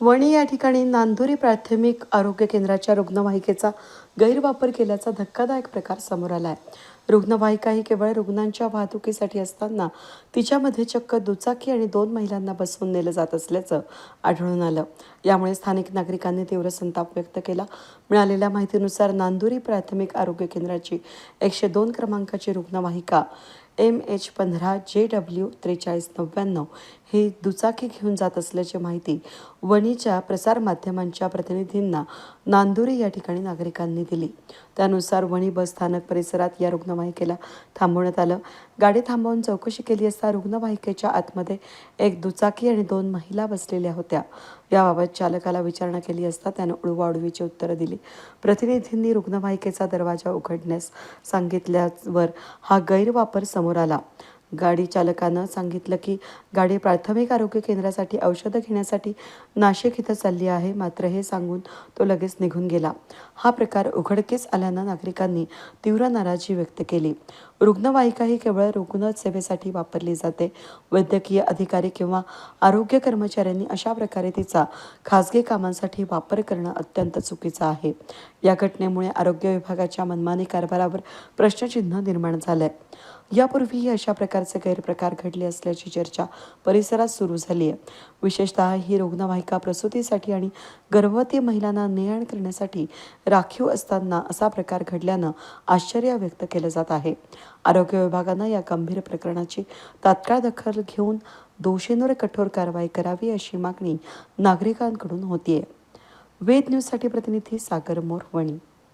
वणी या ठिकाणी नांदुरी प्राथमिक आरोग्य केंद्राच्या रुग्णवाहिकेचा गैरवापर केल्याचा धक्कादायक प्रकार समोर आला आहे रुग्णवाहिका ही केवळ रुग्णांच्या वाहतुकीसाठी असताना तिच्यामध्ये चक्क दुचाकी आणि दोन महिलांना बसवून नेलं जात असल्याचं आढळून आलं. यामुळे स्थानिक नागरिकांनी तीव्र संताप व्यक्त केला. मिळालेल्या माहितीनुसार नांदुरी प्राथमिक आरोग्य केंद्राची एकशे दोन क्रमांकाची रुग्णवाहिका एम एच पंधरा जे डब्ल्यू त्रेचाळीस नव्याण्णव ही दुचाकी घेऊन जात असल्याची माहिती वणीच्या प्रसारमाध्यमांच्या प्रतिनिधींना नांदुरी या ठिकाणी नागरिकांनी दिली. त्यानुसार वणी बस स्थानक परिसरात या रुग्णवाहिकेला थांबवण्यात आलं. गाडी थांबवून चौकशी केली असता रुग्णवाहिकेच्या आतमध्ये एक दुचाकी आणि दोन महिला बसलेल्या होत्या. याबाबत चालकाला विचारणा केली असता त्यानं उडवाउडवीची उत्तरं दिली. प्रतिनिधींनी रुग्णवाहिकेचा दरवाजा उघडण्यास सांगितल्यावर हा गैरवापर समोर आला. गाडी चालकानं सांगितलं की गाडी प्राथमिक आरोग्य केंद्रासाठी औषधं घेण्यासाठी नाशिक इथं चालली आहे. मात्र हे सांगून तो लगेच निघून गेला. हा प्रकार उघडकीस आल्यानं नागरिकांनी तीव्र नाराजी व्यक्त केली. रुग्णवाहिका ही केवळ रुग्ण सेवेसाठी वापरली जाते. वैद्यकीय अधिकारी किंवा आरोग्य कर्मचाऱ्यांनी अशा प्रकारे तिचा खासगी कामांसाठी वापर करणं अत्यंत चुकीचं आहे. या घटनेमुळे आरोग्य विभागाच्या मनमानी कारभारावर प्रश्नचिन्ह निर्माण झालंय. यापूर्वीही अशा प्रकारचे गैरप्रकार घडले असल्याची चर्चा परिसरात सुरू झाली आहे विशेषतः ही रुग्णवाहिका प्रसूतीसाठी आणि गर्भवती महिलांना ने आण करण्यासाठी राखीव असताना असा प्रकार घडल्यानं आश्चर्य व्यक्त केलं जात आहे. आरोग्य विभागानं या गंभीर प्रकरणाची तात्काळ दखल घेऊन दोषींवर कठोर कारवाई करावी अशी मागणी नागरिकांकडून होतीये. वेद न्यूजसाठी प्रतिनिधी सागर मोरवणी.